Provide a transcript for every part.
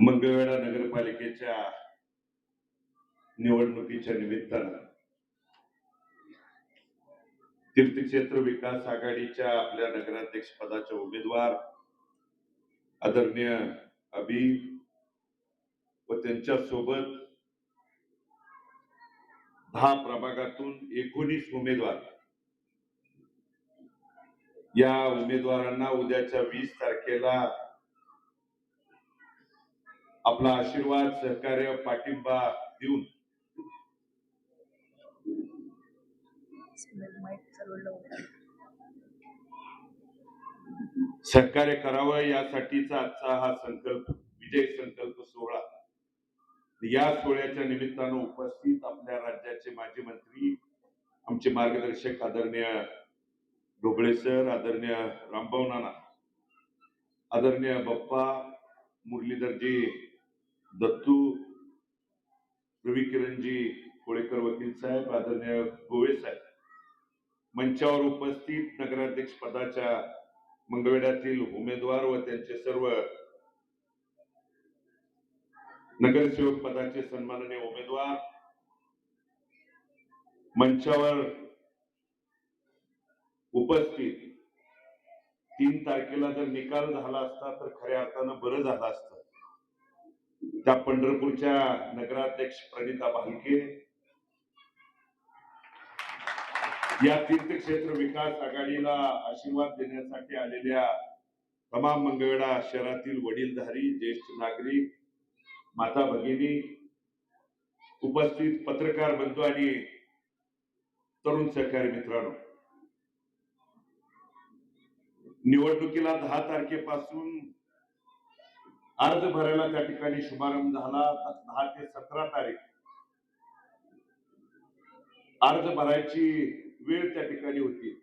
मंगळवेढा नगरपालिकेच्या निवडणुकीच्या निमित्तानं तीर्थक्षेत्र विकास आघाडीच्या आपल्या नगराध्यक्ष पदाचे उमेदवार आदरणीय अभि व त्यांच्यासोबत दहा प्रभागातून एकोणीस उमेदवार या उमेदवारांना उद्याच्या वीस तारखेला आपला आशीर्वाद सहकार्य पाठिंबा देऊन सहकार्य करावं यासाठीचा आजचा हा संकल्प विजय संकल्प सोहळा. या सोहळ्याच्या निमित्तानं उपस्थित आपल्या राज्याचे माजी मंत्री आमचे मार्गदर्शक आदरणीय ढोबळे सर आदरणीय रामभाऊ नाना आदरणीय बाप्पा मुरलीधरजी दत्तू रवी किरणजी कोळेकर वकील साहेब आदरणीय गोवे साहेब. मंचावर उपस्थित नगराध्यक्ष पदाच्या मंगळवेढ्यातील उमेदवार व त्यांचे सर्व नगरसेवक पदाचे सन्माननीय उमेदवार. मंचावर उपस्थित. तीन तारखेला जर निकाल झाला असता तर खऱ्या अर्थानं बरं झालं असत. त्या पंढरपूरच्या नगराध्यक्ष प्रणिता भालके या तीर्थक्षेत्र विकास आघाडीला आशीर्वाद देण्यासाठी आलेल्या तमाम मंगळवेढा शहरातील वडीलधारी ज्येष्ठ नागरिक माता भगिनी उपस्थित पत्रकार बंधू आणि तरुण सहकारी मित्रांनो निवडणुकीला दहा तारखेपासून अर्ज भरायला त्या ठिकाणी शुभारंभ झाला. दहा ते सतरा तारीख अर्ज भरायची वेळ त्या ठिकाणी होती.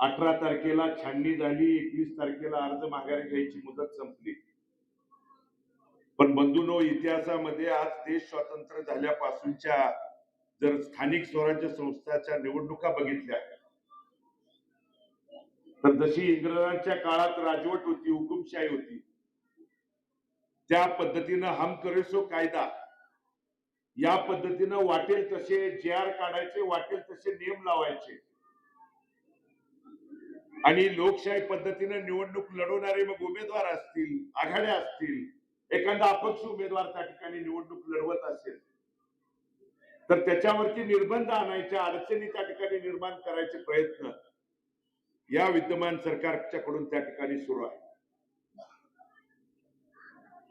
अठरा तारखेला छाननी झाली एकवीस तारखेला अर्ज माघारी घ्यायची मुदत संपली. पण बंधूनो इतिहासामध्ये आज देश स्वतंत्र झाल्यापासूनच्या जर स्थानिक स्वराज्य संस्थाच्या निवडणुका बघितल्या तर जशी इंग्रजांच्या काळात राजवट होती हुकुमशाही होती त्या पद्धतीनं हम करेसो कायदा. या पद्धतीनं वाटेल तसे जे आर काढायचे वाटेल तसे नियम लावायचे. आणि लोकशाही पद्धतीनं निवडणूक लढवणारे मग उमेदवार असतील आघाड्या असतील एखादा अपक्ष उमेदवार त्या ठिकाणी निवडणूक लढवत असेल तर त्याच्यावरती निर्बंध आणायच्या अडचणी त्या ठिकाणी निर्माण करायचे प्रयत्न. या विद्यमान सरकारच्याकडून त्या ठिकाणी सुरू आहे.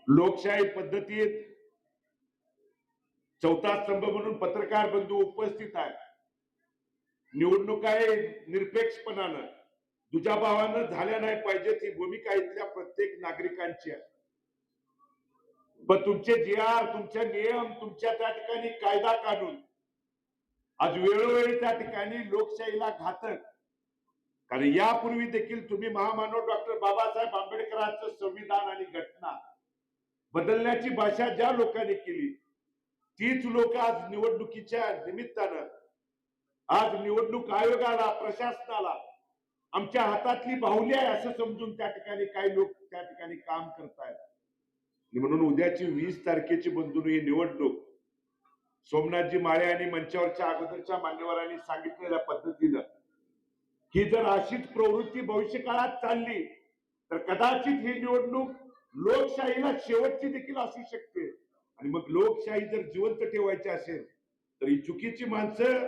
लोकशाही पद्धतीत चौथा स्तंभ म्हणून पत्रकार बंधू उपस्थित आहे निवडणूक आहे निरपेक्षपणानं दुजाभावानं झाल्या नाही पाहिजेत ही भूमिका इथल्या प्रत्येक नागरिकांची आहे. पण तुमचे जे आर तुमचे नियम तुमच्या त्या ठिकाणी कायदा कानून आज वेळोवेळी त्या ठिकाणी लोकशाहीला घातक कारण यापूर्वी देखील तुम्ही महामानव डॉक्टर बाबासाहेब आंबेडकरांचं संविधान आणि घटना बदलण्याची भाषा ज्या लोकांनी केली तीच लोक आज निवडणुकीच्या निमित्तानं आज निवडणूक आयोगाला प्रशासनाला आमच्या हातातली बाहुली आहे असं समजून त्या ठिकाणी काही लोक त्या ठिकाणी काम करतायत. म्हणून उद्याची वीस तारखेची बंधून ही निवडणूक सोमनाथजी माळे आणि मंचावरच्या अगोदरच्या मान्यवरांनी सांगितलेल्या पद्धतीनं ही जर अशीच प्रवृत्ती भविष्य काळात चालली तर कदाचित ही निवडणूक लोकशाहीला शेवटची देखील असू शकते. आणि मग लोकशाही जर जिवंत ठेवायची असेल तर ही चुकीची माणसं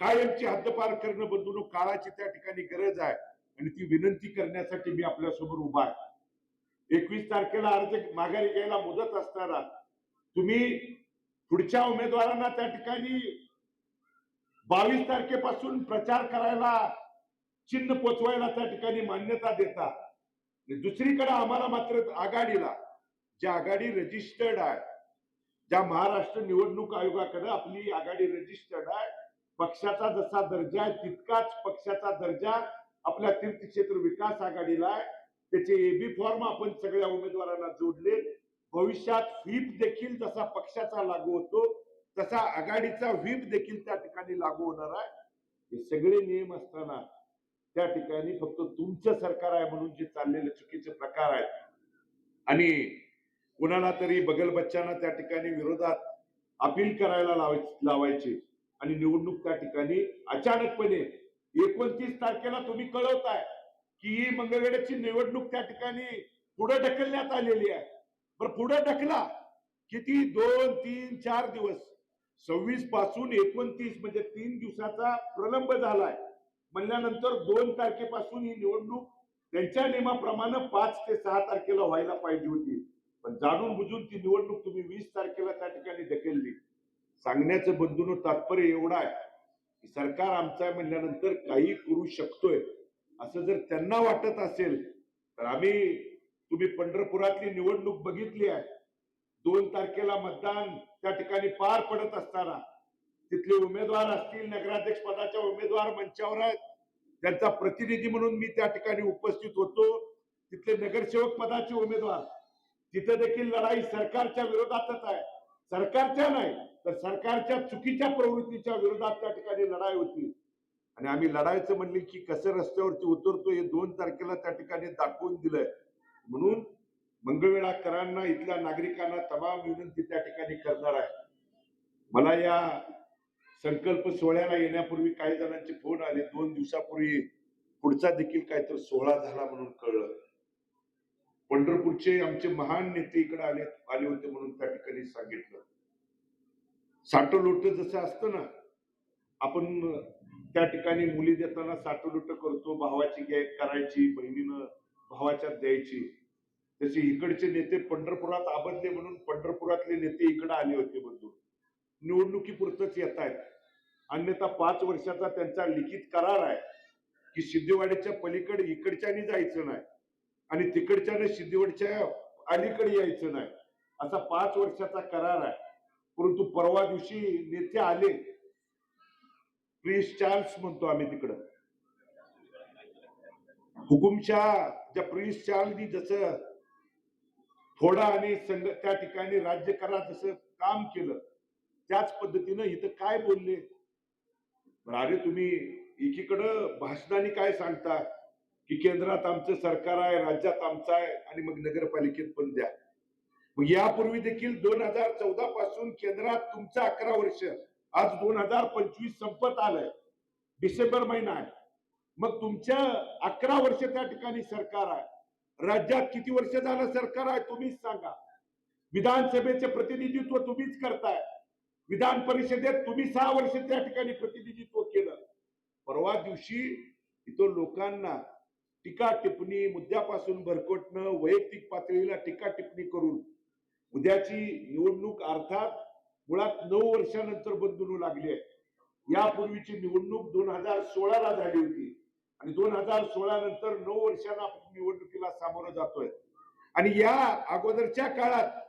कायमची हद्दपार करणं बंधून काळाची त्या ठिकाणी गरज आहे. आणि ती विनंती करण्यासाठी मी आपल्यासमोर उभा आहे. एकवीस तारखेला अर्ज माघारी घ्यायला मुदत असताना तुम्ही पुढच्या उमेदवारांना त्या ठिकाणी बावीस तारखेपासून प्रचार करायला चिन्ह पोचवायला त्या ठिकाणी मान्यता देता दुसरीकडे आम्हाला मात्र आघाडीला जी आघाडी रजिस्टर्ड आहे ज्या महाराष्ट्र निवडणूक आयोगाकडे आपली आघाडी रजिस्टर्ड आहे पक्षाचा जसा दर्जा आहे तितकाच पक्षाचा दर्जा आपल्या तीर्थक्षेत्र विकास आघाडीला आहे. त्याचे एबी फॉर्म आपण सगळ्या उमेदवारांना जोडले. भविष्यात व्हीप देखील जसा पक्षाचा लागू होतो तसा आघाडीचा व्हीप देखील त्या ठिकाणी लागू होणार आहे. हे सगळे नियम असताना त्या ठिकाणी फक्त तुमचं सरकार आहे म्हणून जे चाललेले चुकीचे प्रकार आहेत. आणि कुणाला तरी बगल बच्चांना त्या ठिकाणी विरोधात अपील करायला लावायचे. आणि निवडणूक त्या ठिकाणी अचानकपणे एकोणतीस तारखेला तुम्ही कळवताय की ही मंगळवेड्याची निवडणूक त्या ठिकाणी पुढे ढकलण्यात आलेली आहे. बरं पुढे ढकला. किती? दोन तीन चार दिवस. सव्वीसपासून एकोणतीस म्हणजे तीन दिवसाचा प्रलंब झालाय. म्हणल्यानंतर दोन तारखेपासून ही निवडणूक त्यांच्या नियमाप्रमाणे पाच ते सहा तारखेला व्हायला पाहिजे होती. पण जाणून बुजून ती निवडणूक तुम्ही वीस तारखेला त्या ठिकाणी ढकलली. सांगण्याचं बंधून तात्पर्य एवढा आहे की सरकार आमचं आहे म्हणल्यानंतर काही करू शकतोय. असं जर त्यांना वाटत असेल तर आम्ही तुम्ही पंढरपुरातली निवडणूक बघितली आहे. दोन तारखेला मतदान त्या ठिकाणी पार पडत असताना तिथले उमेदवार असतील नगराध्यक्ष पदाच्या उमेदवार मंचावर आहेत. त्यांचा प्रतिनिधी म्हणून मी त्या ठिकाणी उपस्थित होतो. तिथले नगरसेवक पदाचे उमेदवार. तिथं देखील लढाई सरकारच्या विरोधातच आहे. सरकारच्या नाही तर सरकारच्या चुकीच्या प्रवृत्तीच्या विरोधात त्या ठिकाणी लढाई होती. आणि आम्ही लढायचं म्हणले की कसं रस्त्यावरती उतरतो हे दोन तारखेला त्या ठिकाणी दाखवून दिलंय. म्हणून मंगळवेळाकरांना इथल्या नागरिकांना तमाम विनंती त्या ठिकाणी करणार आहे. मला या संकल्प सोहळ्याला येण्यापूर्वी काही जणांचे फोन आले. दोन दिवसापूर्वी पुढचा देखील काहीतरी सोहळा झाला म्हणून कळलं. पंढरपूरचे आमचे महान नेते इकडे आले आले होते म्हणून त्या ठिकाणी सांगितलं. साठं जसं असतं ना आपण त्या ठिकाणी मुली देताना साठं करतो भावाची घ्याय करायची बहिणीनं भावाच्यात द्यायची. तसे इकडचे नेते पंढरपुरात आबदले म्हणून पंढरपुरातले नेते इकडे आले होते बंधू निवडणुकीपुरतच येत आहेत अन्यथा पाच वर्षाचा त्यांचा लिखित करार आहे की सिद्धीवाडीच्या पलीकडे इकडच्यानी जायचं नाही आणि तिकडच्याने सिद्धेवाडीच्या अलीकडे यायचं नाही. असा पाच वर्षाचा करार आहे. परंतु परवा दिवशी नेते आले. प्रिन्स चार्ल्स म्हणतो आम्ही तिकडं. हुकुमशाह ज्या प्रिन्स चार्ल्सनी जसं थोडा आणि संघ त्या ठिकाणी राज्य करा जसं काम केलं त्याच पद्धतीनं इथं काय बोलले? अरे तुम्ही एकीकडं भाषणाने काय सांगता? की केंद्रात आमचं सरकार आहे राज्यात आमचं आहे आणि मग नगरपालिकेत पण द्या. मग यापूर्वी देखील दोन हजार चौदा पासून केंद्रात तुमचं अकरा वर्ष आज दोन हजार पंचवीस संपत आलंय. डिसेंबर महिना आहे. मग तुमच्या अकरा वर्ष त्या ठिकाणी सरकार आहे. राज्यात किती वर्ष झालं सरकार आहे तुम्हीच सांगा. विधानसभेचे प्रतिनिधित्व तुम्हीच करताय. विधान परिषदेत तुम्ही सहा वर्ष त्या ठिकाणी प्रतिनिधित्व केलं. परवा दिवशी इथं लोकांना टीका टिप्पणी मुद्द्यापासून भरकटणं वैयक्तिक पातळीला टीका टिप्पणी करून उद्याची निवडणूक अर्थात मुळात नऊ वर्षानंतर बंधनू लागली आहे यापूर्वीची निवडणूक दोन हजार सोळाला झाली होती आणि दोन हजार सोळा नंतर नऊ वर्षांना आपण निवडणुकीला सामोरं जातोय. आणि या अगोदरच्या काळात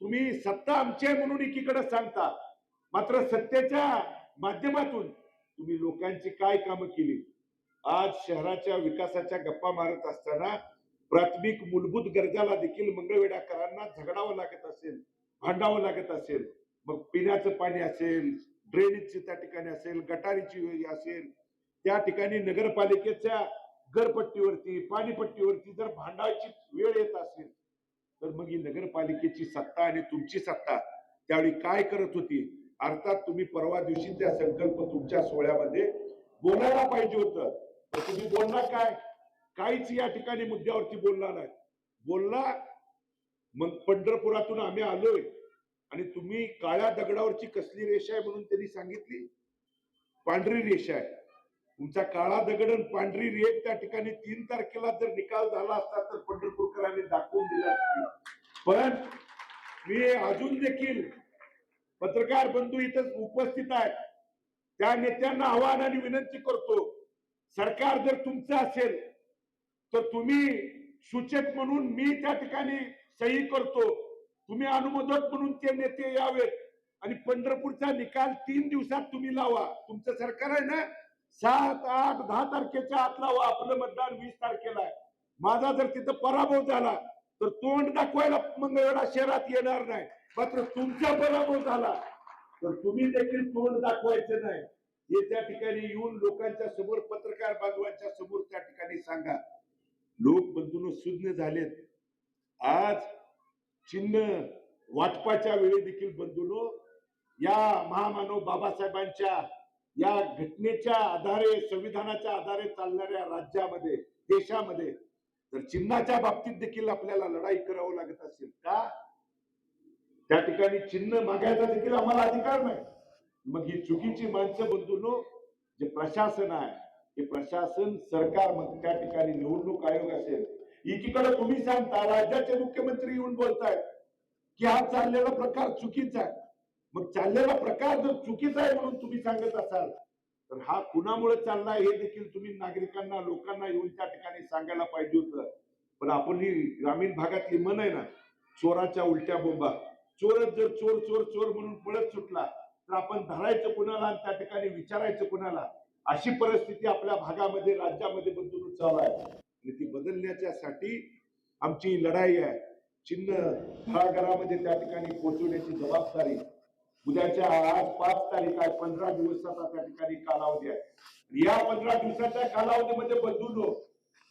तुम्ही सत्ता आमची आहे म्हणून एकीकडे सांगता. मात्र सत्तेच्या माध्यमातून तुम्ही लोकांची काय कामं केली? आज शहराच्या विकासाच्या गप्पा मारत असताना प्राथमिक मूलभूत गरजाला देखील मंगळवेढाकरांना झगडावं लागत असेल भांडावं लागत असेल. मग पिण्याचं पाणी असेल ड्रेनेजची त्या ठिकाणी असेल गटारीची असेल त्या ठिकाणी नगरपालिकेच्या घरपट्टीवरती पाणीपट्टीवरती जर भांडायची वेळ येत असेल तर मग ही नगरपालिकेची सत्ता आणि तुमची सत्ता त्यावेळी काय करत होती? अर्थात तुम्ही परवा दिवशी त्या संकल्प तुमच्या सोहळ्यामध्ये बोलायला पाहिजे होतं. तर तुम्ही बोलणार काय? काहीच या ठिकाणी मुद्द्यावरती बोलला नाही. बोलला मग पंढरपुरातून आम्ही आलोय. आणि तुम्ही काळ्या दगडावरची कसली रेषा आहे म्हणून त्यांनी सांगितली? पांढरी रेषा आहे. तुमचा काळा दगड आणि पांढरी रेख त्या ठिकाणी तीन तारखेला जर निकाल झाला असता तर पंढरपूरकरांनी दाखवून दिला पण मी अजून देखील पत्रकार बंधू इथं उपस्थित आहेत. त्या नेत्यांना आव्हान आणि विनंती करतो सरकार जर तुमचं असेल तर तुम्ही सूचक म्हणून मी त्या ठिकाणी सही करतो. तुम्ही अनुमोदक म्हणून ते नेते यावेत आणि पंढरपूरचा निकाल तीन दिवसात तुम्ही लावा. तुमचं सरकार आहे ना सात आठ दहा तारखेच्या आत लावा. आपलं मतदान वीस तारखेला आहे. माझा जर तिथं पराभव झाला तर तोंड दाखवायला मंगळवेढा शहरात येणार नाही. मात्र तुमचा पराभव झाला. तर तुम्ही देखील तोंड दाखवायचं नाही. हे त्या ठिकाणी येऊन लोकांच्या समोर पत्रकार बांधवांच्या समोर त्या ठिकाणी सांगा. लोक बंधून सुज्ञ झालेत. आज चिन्ह वाटपाच्या वेळी देखील बंधूनो या महामानव बाबासाहेबांच्या या घटनेच्या आधारे संविधानाच्या आधारे चालणाऱ्या राज्यामध्ये देशामध्ये तर चिन्हाच्या बाबतीत देखील आपल्याला लढाई करावं लागत असेल का? त्या ठिकाणी चिन्ह मागायचा देखील आम्हाला अधिकार नाही. मग ही चुकीची माणसं बंधूनो जे प्रशासन आहे हे प्रशासन सरकार मग त्या ठिकाणी निवडणूक आयोग असेल एकीकडे तुम्ही सांगता राज्याचे मुख्यमंत्री येऊन बोलतायत की हा चाललेला प्रकार चुकीचा आहे. मग चाललेला प्रकार जर चुकीचा आहे म्हणून तुम्ही सांगत असाल तर हा कुणामुळे चाललाय हे देखील तुम्ही नागरिकांना लोकांना येऊन त्या ठिकाणी सांगायला पाहिजे होतं. पण आपण ही ग्रामीण भागातली मन आहे ना चोराच्या उलट्या बोंबा. चोरच जर चोर चोर चोर म्हणून पळत सुटला तर आपण धरायचं कुणाला आणि त्या ठिकाणी विचारायचं कुणाला? अशी परिस्थिती आपल्या भागामध्ये राज्यामध्ये बदलून चालू आहे. आणि ती बदलण्याच्यासाठी आमची लढाई आहे. चिन्ह घराघरामध्ये त्या ठिकाणी पोहोचवण्याची जबाबदारी उद्याच्या आज पाच तारीख आहे पंधरा दिवसाचा त्या ठिकाणी कालावधी आहे. या पंधरा दिवसाच्या कालावधीमध्ये बदलून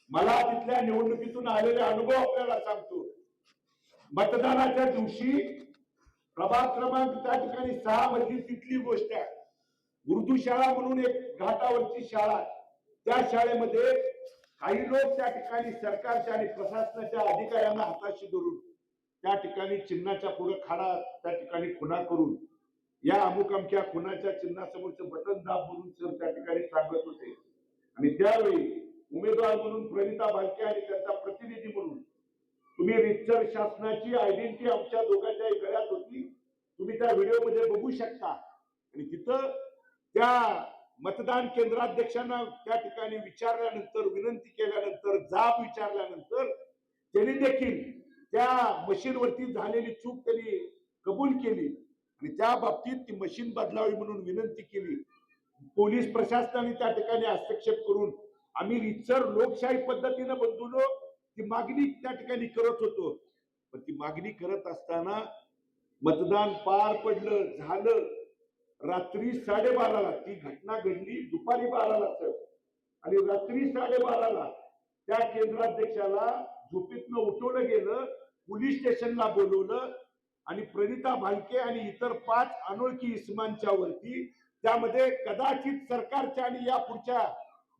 मला तिथल्या निवडणुकीतून आलेले अनुभव आपल्याला सांगतो. मतदानाच्या दिवशी प्रभाग क्रमांक त्या ठिकाणी सहा मधली तिथली गोष्ट आहे. उर्दू शाळा म्हणून एक घाटावरची शाळा त्या शाळेमध्ये काही लोक त्या ठिकाणी सरकारच्या आणि प्रशासनाच्या अधिकाऱ्यांना हाताशी धरून त्या ठिकाणी चिन्हाच्या पुढे खाडा त्या ठिकाणी खुणा करून या अमुक अमक्या खुनाच्या चिन्हासमोरचं बटन दाब म्हणून सर त्या ठिकाणी सांगत होते. आणि त्यावेळी उमेदवार म्हणून प्रणिता भालके आणि त्यांचा प्रतिनिधी म्हणून तुम्ही रितसर शासनाची आयडेंटिटी आमच्या दोघांच्या गळ्यात होती. त्या व्हिडिओमध्ये बघू शकता. आणि तिथं त्या मतदान केंद्राध्यक्षांना त्या ठिकाणी विचारल्यानंतर विनंती केल्यानंतर जाब विचारल्यानंतर त्यांनी देखील त्या मशीनवरती झालेली चूक त्यांनी कबूल केली. आणि त्या बाबतीत ती मशीन बदलावी म्हणून विनंती केली. पोलीस प्रशासनाने त्या ठिकाणी हस्तक्षेप करून आम्ही रितसर लोकशाही पद्धतीनं बंधूनो ती मागणी त्या ठिकाणी करत होतो. पण ती मागणी करत असताना मतदान पार पडलं झालं. रात्री साडेबाराला ती घटना घडली दुपारी बाराला सर. आणि रात्री साडेबाराला त्या केंद्राध्यक्षाला झोपेतनं उठवलं गेलं पोलीस स्टेशनला बोलवलं आणि प्रणिता भालके आणि इतर पाच अनोळखी इस्मांच्या वरती त्यामध्ये कदाचित सरकारच्या आणि या पुढच्या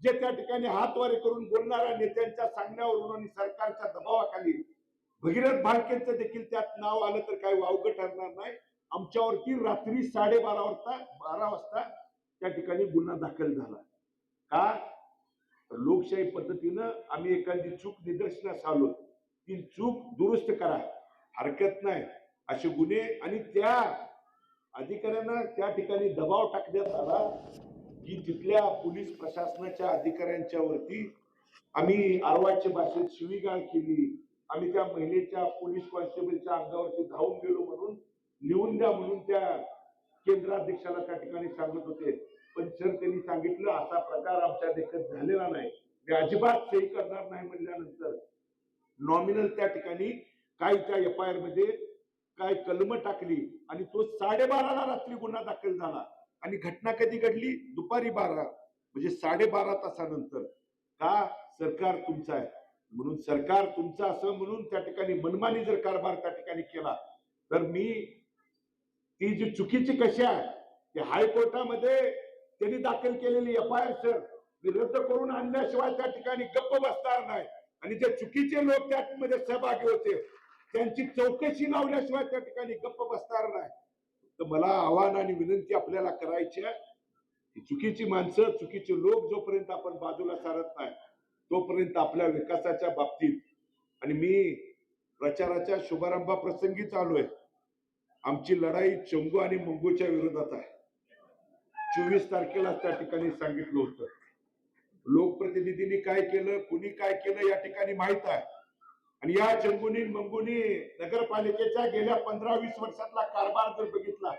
जे त्या ठिकाणी हातवारे करून बोलणाऱ्या नेत्यांच्या सांगण्यावरून आणि सरकारच्या दबावाखाली भगीरथ भालकेंचं देखील त्यात नाव आलं तर काही वावगं ठरणार नाही. आमच्यावरती रात्री साडेबारा वाजता बारा वाजता त्या ठिकाणी गुन्हा दाखल झाला. का? लोकशाही पद्धतीनं आम्ही एखादी चूक निदर्शनास आलो. ती चूक दुरुस्त करा. हरकत नाही. असे गुन्हे आणि त्या अधिकाऱ्यांना त्या ठिकाणी दबाव टाकण्यात आला की तिथल्या पोलीस प्रशासनाच्या अधिकाऱ्यांच्या वरती आम्ही आरवाच्या भाषेत शिवीगाळ केली. आम्ही त्या महिलेच्या पोलीस कॉन्स्टेबलच्या अंगावरती धावून गेलो म्हणून लिहून द्या म्हणून त्या केंद्राध्यक्षाला त्या ठिकाणी सांगत होते. पण सर त्यांनी सांगितलं असा प्रकार आमच्या देखत झालेला नाही. मी अजिबात सही करणार नाही म्हणल्यानंतर नॉमिनल त्या ठिकाणी काय त्या एफ आय आरमध्ये काय कलम टाकली आणि तो साडेबाराला रात्री गुन्हा दाखल झाला. आणि घटना कधी घडली? दुपारी बारा म्हणजे साडेबारा तासानंतर. का सरकार तुमचं आहे? म्हणून सरकार तुमचं असं म्हणून त्या ठिकाणी मनमानी जर कारभार त्या ठिकाणी केला तर मी ती जी चुकीची कशी आहे ती हायकोर्टामध्ये त्यांनी दाखल केलेली एफ आय आर सर मी रद्द करून आणल्याशिवाय त्या ठिकाणी गप्प बसणार नाही. आणि जे चुकीचे लोक त्यामध्ये सहभागी होते त्यांची चौकशी लावल्याशिवाय त्या ठिकाणी गप्प बसणार नाही. तर मला आव्हान आणि विनंती आपल्याला करायची आहे चुकीची माणसं चुकीचे लोक जोपर्यंत आपण बाजूला सारत नाही तोपर्यंत आपल्या विकासाच्या बाबतीत आणि मी प्रचाराच्या शुभारंभाप्रसंगी चालू आहे. आमची लढाई चंगू आणि मंगूच्या विरोधात आहे. चोवीस तारखेला त्या ठिकाणी सांगितलं होतं. लोकप्रतिनिधींनी काय केलं कुणी काय केलं या ठिकाणी माहीत आहे. आणि या चंगुनी मंगुनी नगरपालिकेच्या गेल्या पंधरा वीस वर्षातला कारभार जर बघितला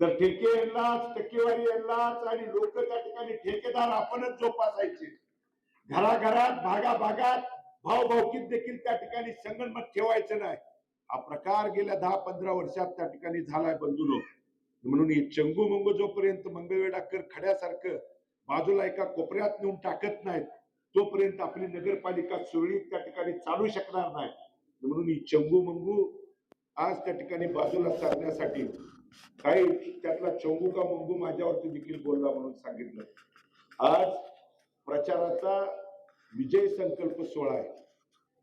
तर ठेके यांनाच टक्केवारी यांनाच आणि लोक त्या ठिकाणी ठेकेदार आपणच जोपासायचे. घराघरात भागाभागात भावभावकीत देखील त्या ठिकाणी संगणमत ठेवायचं नाही. हा प्रकार गेल्या दहा पंधरा वर्षात त्या ठिकाणी झालाय बंधुनो. म्हणून हे चंगू मंगू जोपर्यंत मंगळवेडाकर खड्यासारखं बाजूला एका कोपऱ्यात नेऊन टाकत नाहीत तोपर्यंत आपली नगरपालिका सुरळीत त्या ठिकाणी चालू शकणार नाही. म्हणून ही चंगू मंगू आज त्या ठिकाणी बाजूला सारण्यासाठी काही त्यातला चंगू का मंगू माझ्यावरती देखील बोलला म्हणून सांगितलं. आज प्रचाराचा विजय संकल्प सोहळा आहे.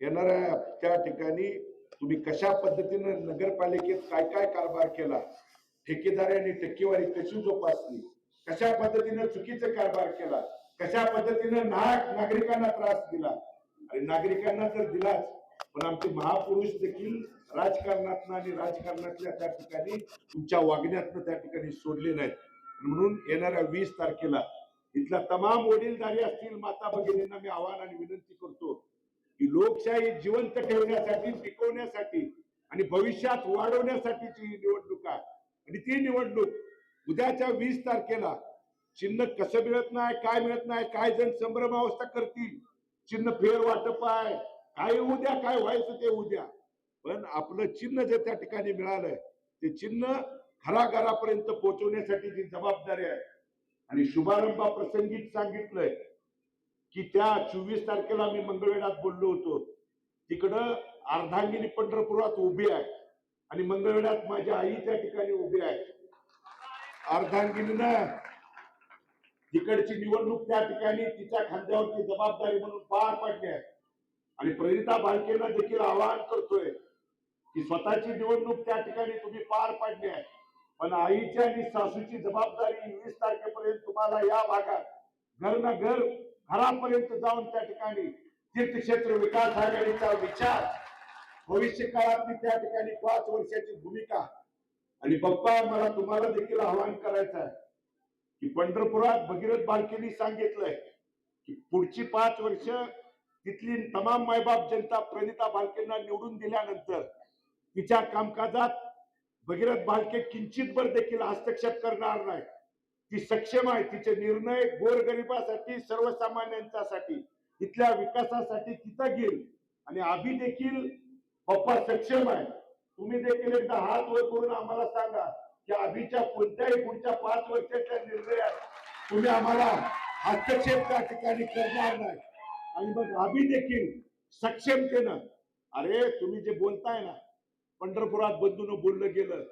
येणाऱ्या त्या ठिकाणी तुम्ही कशा पद्धतीनं नगरपालिकेत काय काय कारभार केला ठेकेदारांनी टक्केवारी कशी जोपासली कशा पद्धतीनं चुकीचा कारभार केला कशा पद्धतीनं नाग नागरिकांना त्रास दिला आणि नागरिकांना तर दिलाच पण आमचे महापुरुष देखील राजकारणातनं आणि राजकारणातल्या त्या ठिकाणी तुमच्या वागण्यातनं त्या ठिकाणी सोडले नाहीत. म्हणून येणाऱ्या वीस तारखेला इथल्या तमाम वडीलधारी असतील माता भगिनींना मी आव्हान आणि विनंती करतो की लोकशाही जिवंत ठेवण्यासाठी टिकवण्यासाठी आणि भविष्यात वाढवण्यासाठीची ही निवडणूक आहे. आणि ती निवडणूक उद्याच्या वीस तारखेला चिन्ह कसं मिळत नाही काय मिळत नाही काय जण संभ्रम अवस्था करतील चिन्ह फेर वाटप आहे. काय उद्या काय व्हायचं ते उद्या. पण आपलं चिन्ह जे त्या ठिकाणी मिळालंय ते चिन्ह घराघरापर्यंत पोहोचवण्यासाठी जी जबाबदारी आहे आणि शुभारंभा शुभारंभाप्रसंगीच सांगितलंय की त्या चोवीस तारखेला मी मंगळवेढात बोललो होतो. तिकडं अर्धांगिनी पंढरपुरात उभी आहे आणि मंगळवेढ्यात माझी आई त्या ठिकाणी उभी आहे. अर्धांगिनीनं तिकडची निवडणूक त्या ठिकाणी तिच्या खांद्यावरची जबाबदारी म्हणून पार पाडली आहे. आणि प्रणिता बालकेला देखील आवाहन करतोय की स्वतःची निवडणूक त्या ठिकाणी तुम्ही पार पाडली आहे. पण आईची आणि सासूची जबाबदारी वीस तारखेपर्यंत तुम्हाला या भागात घर ना घर घरापर्यंत जाऊन त्या ठिकाणी तीर्थक्षेत्र विकास आघाडीचा विचार भविष्य काळातली त्या ठिकाणी पाच वर्षाची भूमिका. आणि बाप्पा मला तुम्हाला देखील आवाहन करायचं आहे की पंढरपुरात भगीरथ बालकेनी सांगितलंय की पुढची पाच वर्ष तिथली तमाम मायबाप जनता प्रणिता बालकेंना निवडून दिल्यानंतर तिच्या कामकाजात भगीरथ बालके किंचितभर देखील हस्तक्षेप करणार नाही ती सक्षम आहे तिचे निर्णय गोरगरिबासाठी सर्वसामान्यांच्यासाठी इथल्या विकासासाठी तिथं घेईल. आणि आम्ही देखील पप्पा सक्षम आहे तुम्ही देखील एकदा हात वर करून आम्हाला सांगा की आभीच्या कोणत्याही पुढच्या पाच वर्षाच्या निर्णयात तुम्ही आम्हाला हस्तक्षेप त्या ठिकाणी करणार नाही. आणि मग आम्ही देखील सक्षमतेनं अरे तुम्ही जे बोलताय ना पंढरपुरात बंधून बोललं गेलं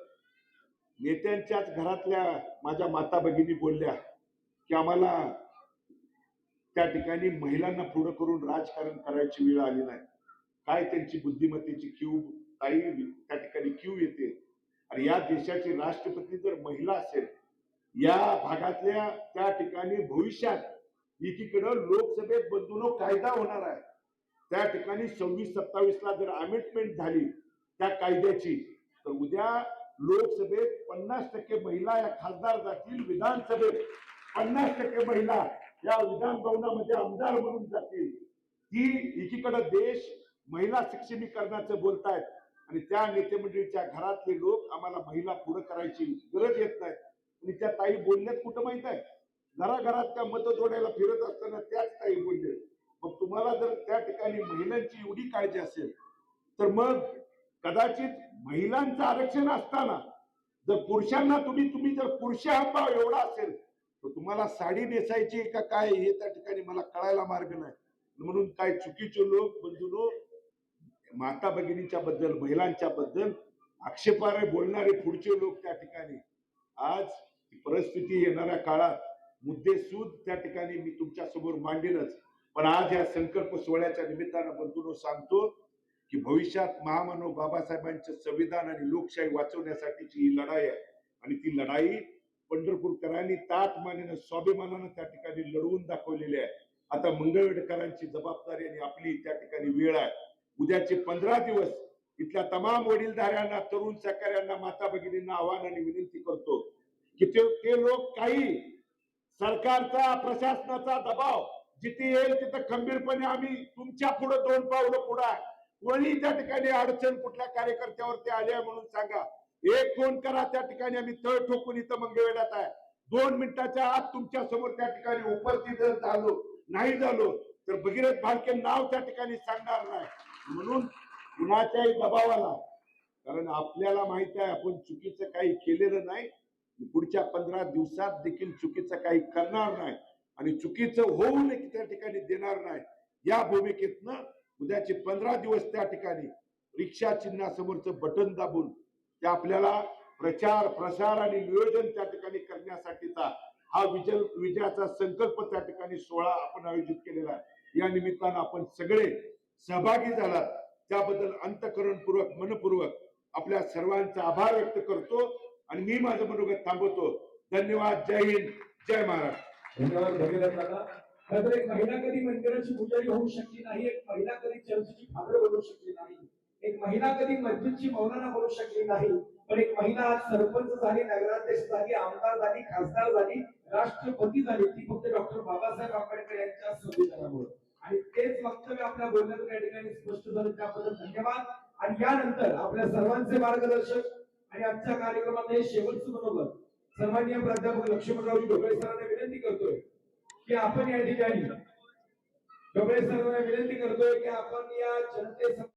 नेत्यांच्याच घरातल्या माझ्या माता भगिनी बोलल्या की आम्हाला त्या ठिकाणी महिलांना पुढं करून राजकारण करायची वेळ आली नाही. काय त्यांची बुद्धिमत्तेची क्यू काही त्या ठिकाणी क्यू येते? आणि या देशाची राष्ट्रपती जर महिला असेल या भागातल्या त्या ठिकाणी भविष्यात एकीकडं लोकसभेत बंधून कायदा होणार आहे. त्या ठिकाणी सव्वीस सत्तावीस ला जर अमेंडमेंट झाली त्या कायद्याची. तर उद्या लोकसभेत पन्नास टक्के महिला या खासदार जातील विधानसभेत पन्नास टक्के महिला या विधान भवनामध्ये आमदार म्हणून जातील. ती एकीकडे देश महिला सक्षमीकरणाचं बोलतायत आणि त्या नेते मंडळीच्या घरातले लोक आम्हाला महिला पुढे करायची गरज येत नाहीत आणि त्या ताई बोलण्यात कुठं माहीत आहे? घराघरात त्या मत जोडायला फिरत असताना त्याच ताई बोलले. मग तुम्हाला जर त्या ठिकाणी महिलांची एवढी काळजी असेल तर मग कदाचित महिलांचं आरक्षण असताना जर पुरुषांना तुम्ही तुम्ही जर पुरुष भाव एवढा असेल तर तुम्हाला साडी नेसायची का काय हे त्या ठिकाणी मला कळायला मार्ग नाही. म्हणून काय चुकीचे लोक बंधूनो माता भगिनीच्या बद्दल महिलांच्या बद्दल आक्षेपार्ह बोलणारे पुढचे लोक त्या ठिकाणी. आज परिस्थिती येणाऱ्या काळात मुद्देसूद त्या ठिकाणी मी तुमच्यासमोर मांडेनच. पण आज या संकल्प सोहळ्याच्या निमित्तानं बंधून सांगतो की भविष्यात महामानव बाबासाहेबांचे संविधान आणि लोकशाही वाचवण्यासाठीची ही लढाई आहे. आणि ती लढाई पंढरपूरकरांनी ताट मानेनं स्वाभिमानानं त्या ठिकाणी लढवून दाखवलेली आहे. आता मंगळवेडकरांची जबाबदारी आणि आपली त्या ठिकाणी वेळ आहे. उद्याचे पंधरा दिवस इथल्या तमाम वडीलधाऱ्यांना तरुण सहकार्यांना माता भगिनींना आव्हान आणि विनंती करतो की ते ते लोक काही सरकारचा प्रशासनाचा दबाव जिथे येईल तिथं खंबीरपणे आम्ही तुमच्यापुढे दोन पावलं पुढे आहे. कोणी त्या ठिकाणी अडचण कुठल्या कार्यकर्त्यावरती आली आहे म्हणून सांगा. एक फोन करा त्या ठिकाणी आम्ही तळ ठोकून इथं मंगळवेढ्यात आहे. दोन मिनिटाच्या आत तुमच्यासमोर त्या ठिकाणी उपस्थित जर झालो नाही झालो तर भगीरथ भालके नाव त्या ठिकाणी सांगणार नाही. म्हणून कुणाच्याही दबावाला कारण आपल्याला माहीत आहे आपण चुकीचं काही केलेलं नाही. पुढच्या पंधरा दिवसात देखील चुकीचं काही करणार नाही. आणि चुकीचं होऊ नये त्या ठिकाणी देणार नाही. या भूमिकेतनं उद्याचे पंधरा दिवस त्या ठिकाणी रिक्षा चिन्हासमोरचं बटन दाबून ते आपल्याला प्रचार प्रसार आणि नियोजन त्या ठिकाणी करण्यासाठीचा हा विजय विजयाचा संकल्प त्या ठिकाणी सोहळा आपण आयोजित केलेला आहे. या निमित्तानं आपण सगळे सहभागी झालात त्याबद्दल अंतकरणपूर्वक मनपूर्वक आपल्या सर्वांचा आभार व्यक्त करतो आणि मी माझं मनोगत थांबवतो. धन्यवाद. जय हिंद. जय महाराष्ट्र. धन्यवाद. भगीरथ दादा. तर एक महिला कधी मंदिराची पुजारी होऊ शकली नाही एक महिला कधी चर्चची फादर बनू शकली नाही एक महिला कधी मस्जिदची मौलाना बनू शकली नाही पण एक महिला आज सरपंच झाली नगराध्यक्ष झाली आमदार झाली खासदार झाली राष्ट्रपती झाली ती फक्त डॉक्टर बाबासाहेब आंबेडकर यांच्या संविधानामुळे. आणि तेच वक्तव्य आपल्या बोलण्यातून या ठिकाणी स्पष्ट झालं. त्याबद्दल धन्यवाद. आणि यानंतर आपल्या सर्वांचे मार्गदर्शक आणि आजच्या कार्यक्रमात हे शेवटचं मनोबत सन्मान्य प्राध्यापक लक्ष्मणरावजी ढोबळे सरांना विनंती करतोय. की आपण या ठिकाणी डोबळे सरांना विनंती करतोय की आपण या जनते